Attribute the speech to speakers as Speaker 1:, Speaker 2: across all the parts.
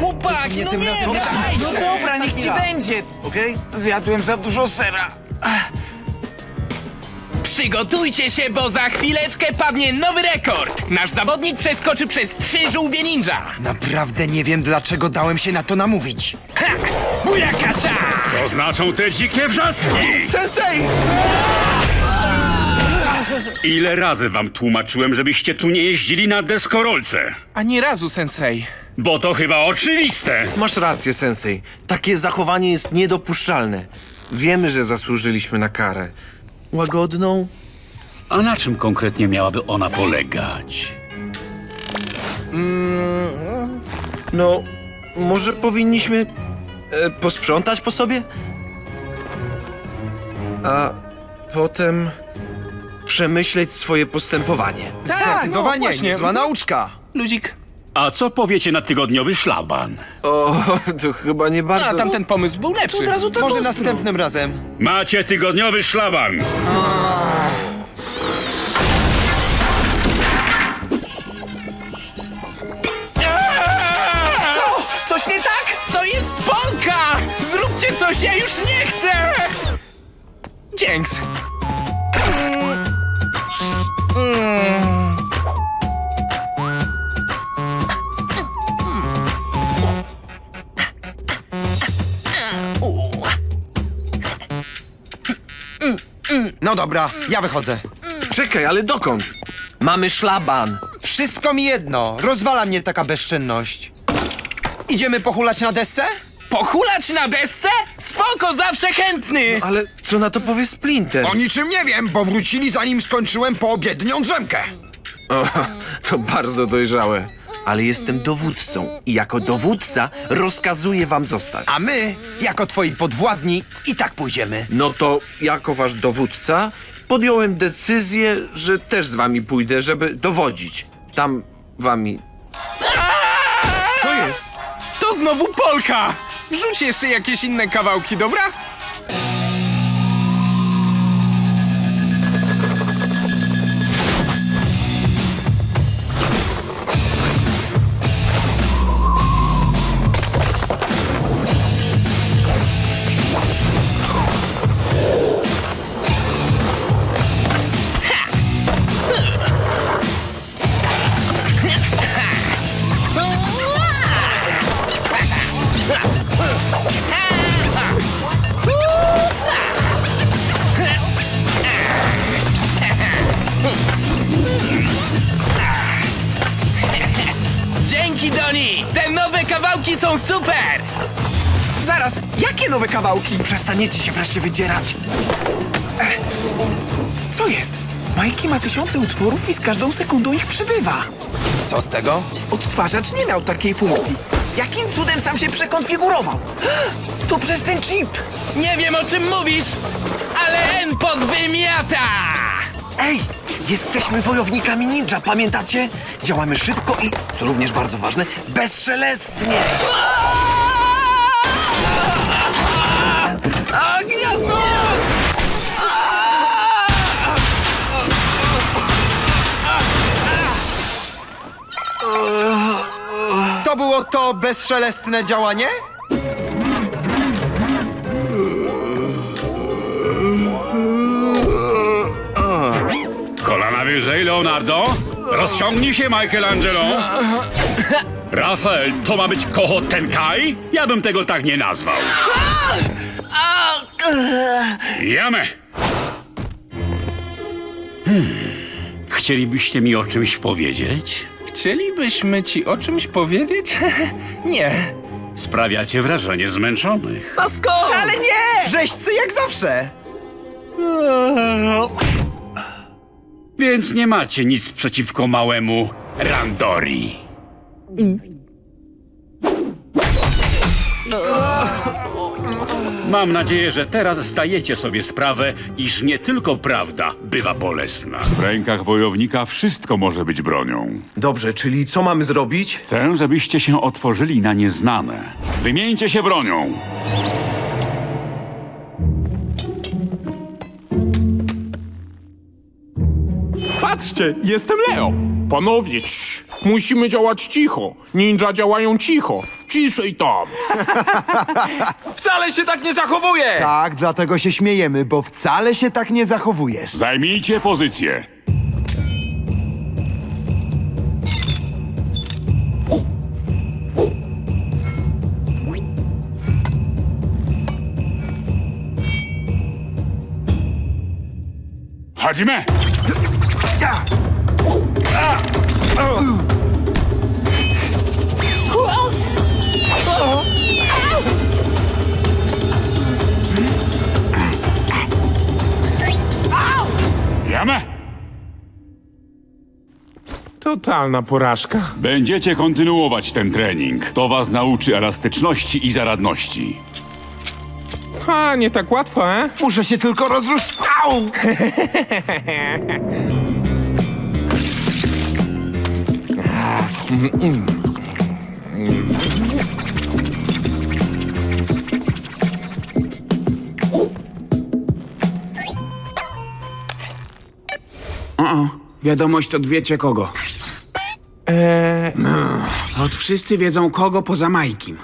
Speaker 1: chłopaki,
Speaker 2: Nie
Speaker 1: no
Speaker 2: tym
Speaker 1: nie,
Speaker 2: razem.
Speaker 1: dajcie.
Speaker 2: No dobra, niech ci
Speaker 1: będzie.
Speaker 2: Okej?
Speaker 1: Zjadłem za dużo sera. Przygotujcie się, bo za chwileczkę padnie nowy rekord. Nasz zawodnik przeskoczy przez trzy żółwie ninja.
Speaker 2: Naprawdę nie wiem, dlaczego dałem się na to namówić.
Speaker 1: Ha! Bujakasza!
Speaker 3: Co znaczą te dzikie wrzaski?
Speaker 1: Sensei!
Speaker 3: Ile razy wam tłumaczyłem, żebyście tu nie jeździli na deskorolce?
Speaker 4: Ani razu, sensei.
Speaker 3: Bo to chyba oczywiste.
Speaker 5: Masz rację, sensei. Takie zachowanie jest niedopuszczalne. Wiemy, że zasłużyliśmy na karę. Łagodną?
Speaker 3: A na czym konkretnie miałaby ona polegać?
Speaker 5: No, może powinniśmy e, posprzątać po sobie? A potem przemyśleć swoje postępowanie.
Speaker 2: Zdecydowanie,
Speaker 4: no właśnie.
Speaker 2: niezła nauczka.
Speaker 4: Luzik.
Speaker 3: A co powiecie na tygodniowy szlaban?
Speaker 5: O, to chyba nie bardzo...
Speaker 4: A tamten pomysł był lepszy.
Speaker 2: Od razu Może następnym razem.
Speaker 3: Macie tygodniowy szlaban.
Speaker 1: Co? Coś nie tak? To jest Polka! Zróbcie coś, ja już nie chcę!
Speaker 4: Dzięks.
Speaker 2: No dobra, ja wychodzę.
Speaker 5: Czekaj, ale dokąd? Mamy szlaban.
Speaker 2: Wszystko mi jedno. Rozwala mnie taka bezczynność. Idziemy pohulać na desce?
Speaker 1: Pochulać na desce? Spoko, zawsze chętny!
Speaker 5: Ale co na to powie Splinter?
Speaker 6: O niczym nie wiem, bo wrócili zanim skończyłem poobiednią drzemkę.
Speaker 5: O, to bardzo dojrzałe. Ale jestem dowódcą i jako dowódca rozkazuję wam zostać.
Speaker 2: A my, jako twoi podwładni, i tak pójdziemy.
Speaker 5: No to jako wasz dowódca podjąłem decyzję, że też z wami pójdę, żeby dowodzić. Tam wami. Co jest?
Speaker 4: To znowu Polka! Wrzuć jeszcze jakieś inne kawałki, dobra?
Speaker 1: Nowe kawałki są super!
Speaker 2: Zaraz, jakie nowe kawałki?
Speaker 5: Przestaniecie się wreszcie wydzierać.
Speaker 2: Co jest? Majki ma tysiące utworów i z każdą sekundą ich przybywa. Co z tego? Odtwarzacz nie miał takiej funkcji. Jakim cudem sam się przekonfigurował? To przez ten chip!
Speaker 1: Nie wiem, o czym mówisz, ale N podwymiata!
Speaker 5: Ej, jesteśmy wojownikami ninja, pamiętacie? Działamy szybko i, co również bardzo ważne, bezszelestnie.
Speaker 1: A!
Speaker 2: To było to bezszelestne działanie?
Speaker 3: Wyżej, Leonardo. Rozciągnij się, Michelangelo. Rafael, to ma być Koho Tenkai? Ja bym tego tak nie nazwał. Jamę. Hmm. Chcielibyście mi o czymś powiedzieć?
Speaker 4: Chcielibyśmy ci o czymś powiedzieć? nie.
Speaker 3: Sprawiacie wrażenie zmęczonych.
Speaker 2: Skąd? Wcale nie! Rzeźcy jak zawsze!
Speaker 3: Więc nie macie nic przeciwko małemu Randori. Mam nadzieję, że teraz zdajecie sobie sprawę, iż nie tylko prawda bywa bolesna.
Speaker 7: W rękach wojownika wszystko może być bronią.
Speaker 5: Dobrze, czyli co mamy zrobić?
Speaker 7: Chcę, żebyście się otworzyli na nieznane. Wymieńcie się bronią.
Speaker 8: Patrzcie, jestem Leo. Ponownie. Cii.
Speaker 4: Musimy działać cicho. Ninja działają cicho. Ciszej tam.
Speaker 9: Wcale się tak nie zachowuje!
Speaker 8: Tak, dlatego się śmiejemy, bo wcale się tak nie zachowujesz.
Speaker 3: Zajmijcie pozycję. Hadzime! Jame!
Speaker 4: Totalna porażka.
Speaker 3: Będziecie kontynuować ten trening. To was nauczy elastyczności i zaradności.
Speaker 4: Ha, nie tak łatwo, e?
Speaker 8: Muszę się tylko rozrusz... Au!
Speaker 2: Wiadomość od wiecie kogo. Eee... Od wszyscy wiedzą kogo poza Majkim.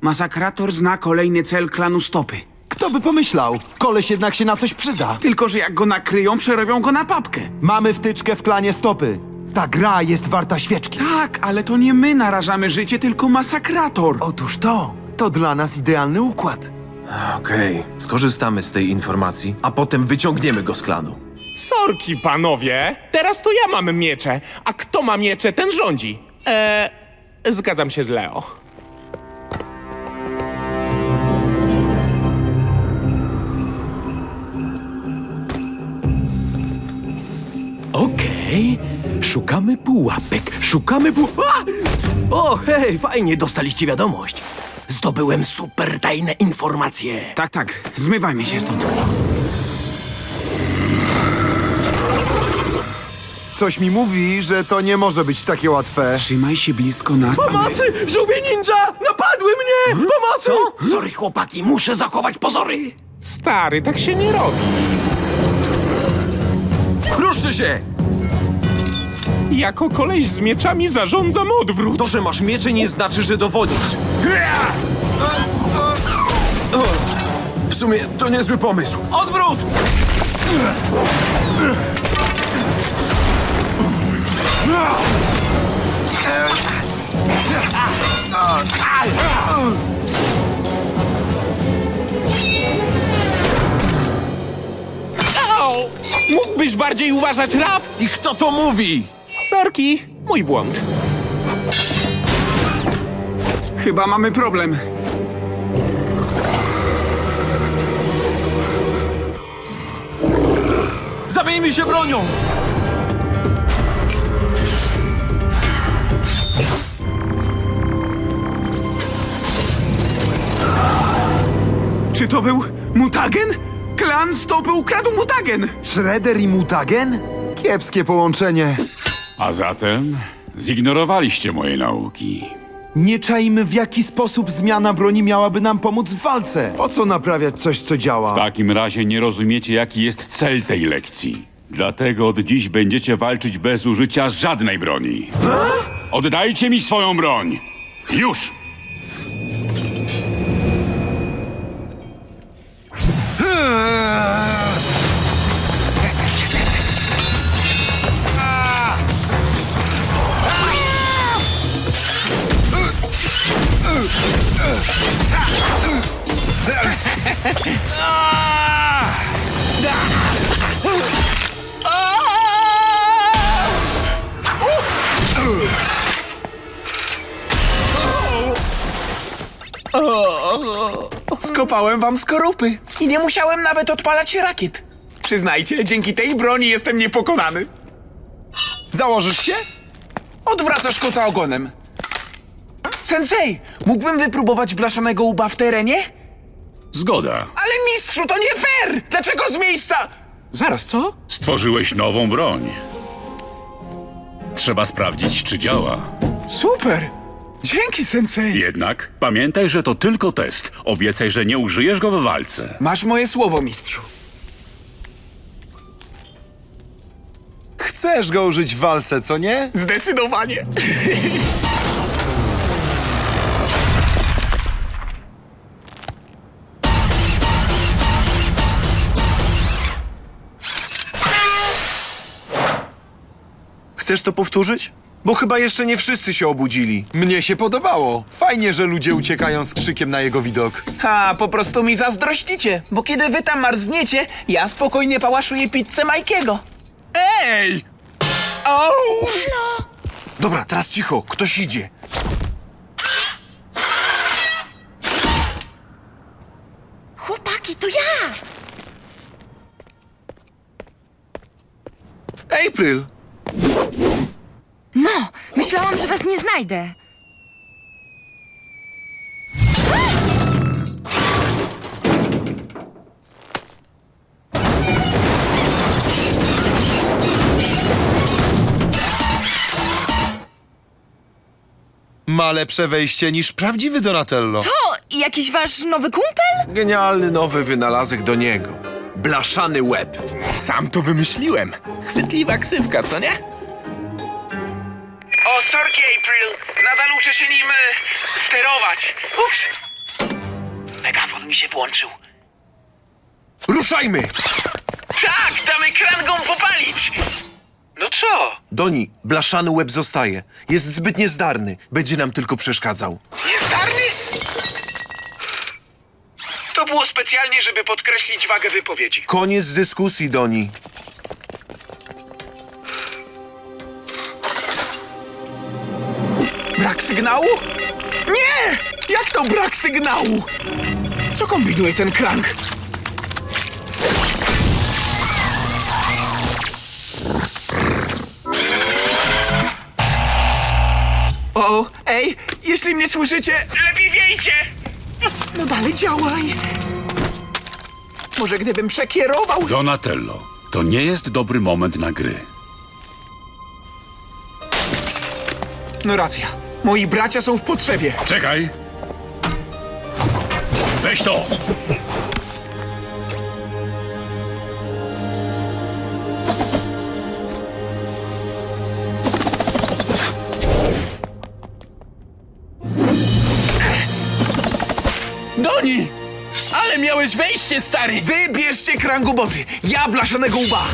Speaker 2: Masakrator zna kolejny cel klanu Stopy.
Speaker 8: Kto by pomyślał? Koleś jednak się na coś przyda.
Speaker 2: Tylko, że jak go nakryją, przerobią go na papkę.
Speaker 8: Mamy wtyczkę w klanie stopy. Ta gra jest warta świeczki.
Speaker 2: Tak, ale to nie my narażamy życie, tylko masakrator.
Speaker 8: Otóż to, to dla nas idealny układ.
Speaker 5: Okej, skorzystamy z tej informacji, a potem wyciągniemy go z klanu.
Speaker 4: Sorki, panowie. Teraz to ja mam miecze. A kto ma miecze, ten rządzi. Eee, zgadzam się z Leo.
Speaker 10: Okej, szukamy pułapek, szukamy pu... A! O, hej, fajnie, dostaliście wiadomość. Zdobyłem super tajne informacje.
Speaker 2: Tak, tak, zmywajmy się stąd.
Speaker 8: Coś mi mówi, że to nie może być takie łatwe.
Speaker 2: Trzymaj się blisko nas. a my-
Speaker 10: Pomocy! Żółwie ninja! Napadły mnie! Pomocy! Co? Sorry, chłopaki, muszę zachować pozory.
Speaker 4: Stary, tak się nie robi.
Speaker 5: Ruszcie się!
Speaker 4: Jako koleś z mieczami zarządzam odwrót.
Speaker 5: To, że masz miecze nie znaczy, że dowodzisz. W sumie to niezły pomysł. Odwrót!
Speaker 4: Au! Mógłbyś bardziej uważać, Raf?
Speaker 5: I kto to mówi?
Speaker 4: Sorki, mój błąd.
Speaker 2: Chyba mamy problem.
Speaker 5: Zamieńmy się bronią!
Speaker 2: Czy to był mutagen? Klan Stopy ukradł mutagen!
Speaker 8: Shredder i mutagen? Kiepskie połączenie.
Speaker 3: A zatem zignorowaliście moje nauki.
Speaker 8: Nie czajmy w jaki sposób zmiana broni miałaby nam pomóc w walce. Po co naprawiać coś, co działa?
Speaker 3: W takim razie nie rozumiecie, jaki jest cel tej lekcji. Dlatego od dziś będziecie walczyć bez użycia żadnej broni. Oddajcie mi swoją broń! Już!
Speaker 9: Skopałem wam skorupy i nie musiałem nawet odpalać rakiet. Przyznajcie, dzięki tej broni jestem niepokonany. Założysz się? Odwracasz kota ogonem. Sensei, mógłbym wypróbować blaszanego łba w terenie?
Speaker 3: Zgoda.
Speaker 9: Ale mistrzu, to nie fair! Dlaczego z miejsca... Zaraz, co?
Speaker 3: Stworzyłeś nową broń. Trzeba sprawdzić, czy działa.
Speaker 9: Super! Dzięki, sensei.
Speaker 3: Jednak pamiętaj, że to tylko test. Obiecaj, że nie użyjesz go w walce.
Speaker 9: Masz moje słowo, mistrzu.
Speaker 6: Chcesz go użyć w walce, co nie?
Speaker 2: Zdecydowanie.
Speaker 5: Chcesz to powtórzyć? Bo chyba jeszcze nie wszyscy się obudzili.
Speaker 6: Mnie się podobało. Fajnie, że ludzie uciekają z krzykiem na jego widok.
Speaker 2: Ha, po prostu mi zazdrościcie, bo kiedy wy tam marzniecie, ja spokojnie pałaszuję pizzę Majkiego.
Speaker 1: Ej!
Speaker 5: Dobra, teraz cicho, ktoś idzie.
Speaker 11: Chłopaki, to ja!
Speaker 5: April!
Speaker 11: No, myślałam, że was nie znajdę.
Speaker 6: Ma lepsze wejście niż prawdziwy Donatello.
Speaker 11: To jakiś wasz nowy kumpel?
Speaker 5: Genialny nowy wynalazek do niego. Blaszany łeb.
Speaker 1: Sam to wymyśliłem. Chwytliwa ksywka, co nie?
Speaker 2: O, sorki, April. Nadal uczę się nim e, sterować. Ups. Megafon mi się włączył.
Speaker 5: Ruszajmy!
Speaker 2: Tak, damy krangom popalić. No co?
Speaker 5: Doni, blaszany łeb zostaje. Jest zbyt niezdarny. Będzie nam tylko przeszkadzał.
Speaker 2: Niezdarny? To było specjalnie, żeby podkreślić wagę wypowiedzi.
Speaker 5: Koniec dyskusji, Doni.
Speaker 2: Sygnału? Nie! Jak to brak sygnału? Co kombinuje ten krank? O, ej, jeśli mnie słyszycie... Lepiej wiejcie! No dalej działaj. Może gdybym przekierował...
Speaker 3: Donatello, to nie jest dobry moment na gry.
Speaker 2: No racja, moi bracia są w potrzebie.
Speaker 3: Czekaj! Weź to!
Speaker 2: Doni!
Speaker 1: Ale miałeś wejście, stary!
Speaker 2: Wybierzcie kranguboty! Ja blaszanego łba!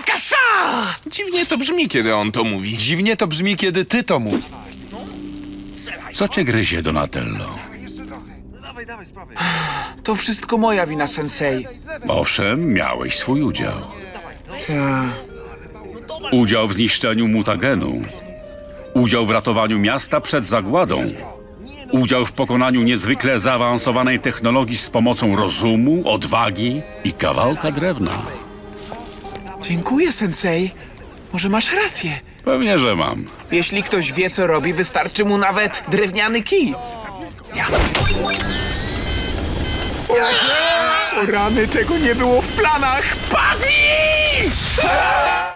Speaker 2: Bujakasza!
Speaker 1: Dziwnie to brzmi, kiedy on to mówi.
Speaker 6: Dziwnie to brzmi, kiedy ty to mówisz.
Speaker 3: Co cię gryzie, Donatello?
Speaker 2: To wszystko moja wina, sensei.
Speaker 3: Owszem, miałeś swój udział.
Speaker 2: Ta.
Speaker 3: Udział w zniszczeniu mutagenu. Udział w ratowaniu miasta przed zagładą. Udział w pokonaniu niezwykle zaawansowanej technologii z pomocą rozumu, odwagi i kawałka drewna.
Speaker 2: Dziękuję, sensei. Może masz rację.
Speaker 3: Pewnie, że mam.
Speaker 2: Jeśli ktoś wie, co robi, wystarczy mu nawet drewniany kij. Ja. O rany, tego nie było w planach! Padnij!